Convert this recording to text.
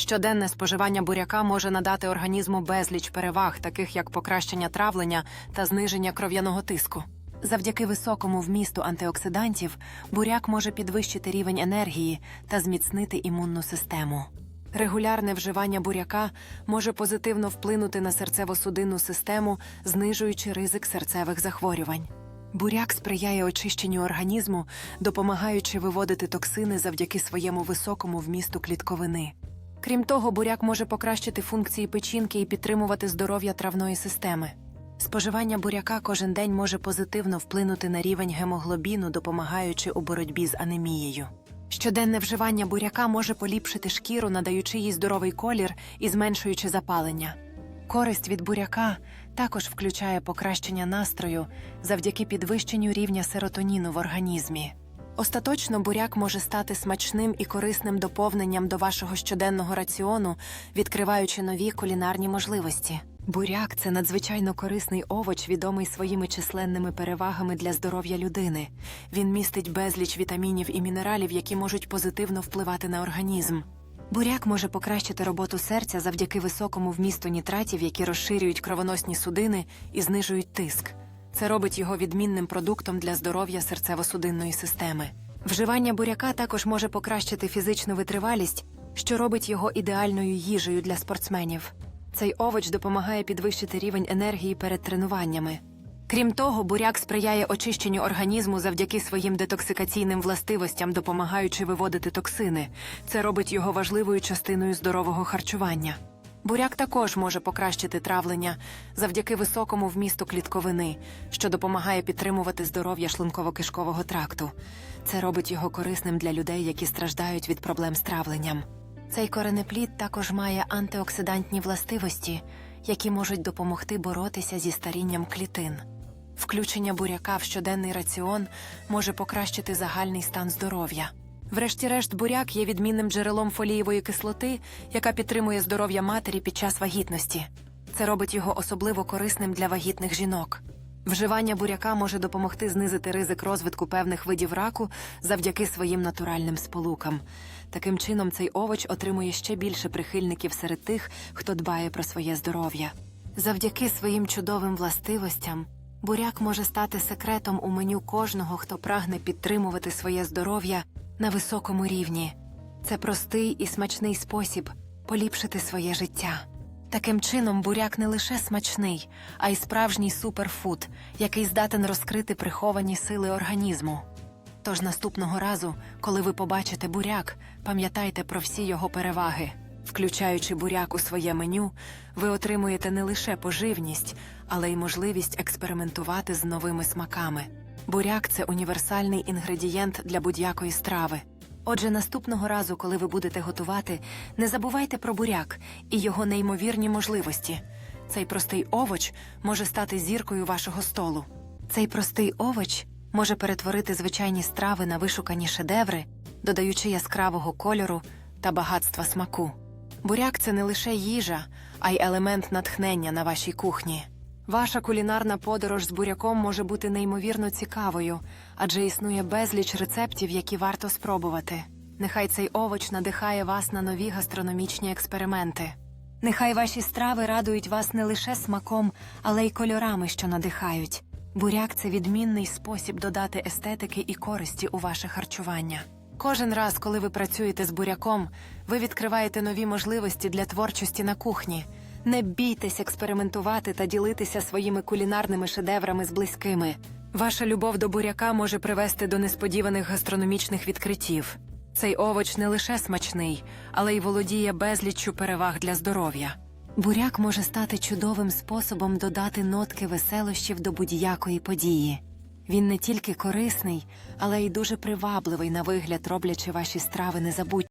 Щоденне споживання буряка може надати організму безліч переваг, таких як покращення травлення та зниження кров'яного тиску. Завдяки високому вмісту антиоксидантів буряк може підвищити рівень енергії та зміцнити імунну систему. Регулярне вживання буряка може позитивно вплинути на серцево-судинну систему, знижуючи ризик серцевих захворювань. Буряк сприяє очищенню організму, допомагаючи виводити токсини завдяки своєму високому вмісту клітковини. Крім того, буряк може покращити функції печінки і підтримувати здоров'я травної системи. Споживання буряка кожен день може позитивно вплинути на рівень гемоглобіну, допомагаючи у боротьбі з анемією. Щоденне вживання буряка може поліпшити шкіру, надаючи їй здоровий колір і зменшуючи запалення. Користь від буряка також включає покращення настрою завдяки підвищенню рівня серотоніну в організмі. Остаточно буряк може стати смачним і корисним доповненням до вашого щоденного раціону, відкриваючи нові кулінарні можливості. Буряк це надзвичайно корисний овоч, відомий своїми численними перевагами для здоров'я людини. Він містить безліч вітамінів і мінералів, які можуть позитивно впливати на організм. Буряк може покращити роботу серця завдяки високому вмісту нітратів, які розширюють кровоносні судини і знижують тиск. Це робить його відмінним продуктом для здоров'я серцево-судинної системи. Вживання буряка також може покращити фізичну витривалість, що робить його ідеальною їжею для спортсменів. Цей овоч допомагає підвищити рівень енергії перед тренуваннями. Крім того, буряк сприяє очищенню організму завдяки своїм детоксикаційним властивостям, допомагаючи виводити токсини. Це робить його важливою частиною здорового харчування. Буряк також може покращити травлення завдяки високому вмісту клітковини, що допомагає підтримувати здоров'я шлунково-кишкового тракту. Це робить його корисним для людей, які страждають від проблем з травленням. Цей коренеплід також має антиоксидантні властивості, які можуть допомогти боротися зі старінням клітин. Включення буряка в щоденний раціон може покращити загальний стан здоров'я. Врешті-решт, буряк є відмінним джерелом фолієвої кислоти, яка підтримує здоров'я матері під час вагітності. Це робить його особливо корисним для вагітних жінок. Вживання буряка може допомогти знизити ризик розвитку певних видів раку завдяки своїм натуральним сполукам. Таким чином, цей овоч отримує ще більше прихильників серед тих, хто дбає про своє здоров'я. Завдяки своїм чудовим властивостям буряк може стати секретом у меню кожного, хто прагне підтримувати своє здоров'я на високому рівні. Це простий і смачний спосіб поліпшити своє життя. Таким чином, буряк не лише смачний, а й справжній суперфуд, який здатен розкрити приховані сили організму. Тож наступного разу, коли ви побачите буряк, пам'ятайте про всі його переваги. Включаючи буряк у своє меню, ви отримуєте не лише поживність, але й можливість експериментувати з новими смаками. Буряк це універсальний інгредієнт для будь-якої страви. Отже, наступного разу, коли ви будете готувати, не забувайте про буряк і його неймовірні можливості. Цей простий овоч може стати зіркою вашого столу. Цей простий овоч може перетворити звичайні страви на вишукані шедеври, додаючи яскравого кольору та багатства смаку. Буряк це не лише їжа, а й елемент натхнення на вашій кухні. Ваша кулінарна подорож з буряком може бути неймовірно цікавою, адже існує безліч рецептів, які варто спробувати. Нехай цей овоч надихає вас на нові гастрономічні експерименти. Нехай ваші страви радують вас не лише смаком, але й кольорами, що надихають. Буряк це відмінний спосіб додати естетики і користі у ваше харчування. Кожен раз, коли ви працюєте з буряком, ви відкриваєте нові можливості для творчості на кухні. Не бійтесь експериментувати та ділитися своїми кулінарними шедеврами з близькими. Ваша любов до буряка може привести до несподіваних гастрономічних відкриттів. Цей овоч не лише смачний, але й володіє безліччю переваг для здоров'я. Буряк може стати чудовим способом додати нотки веселощів до будь-якої події. Він не тільки корисний, але й дуже привабливий на вигляд, роблячи ваші страви незабутніми.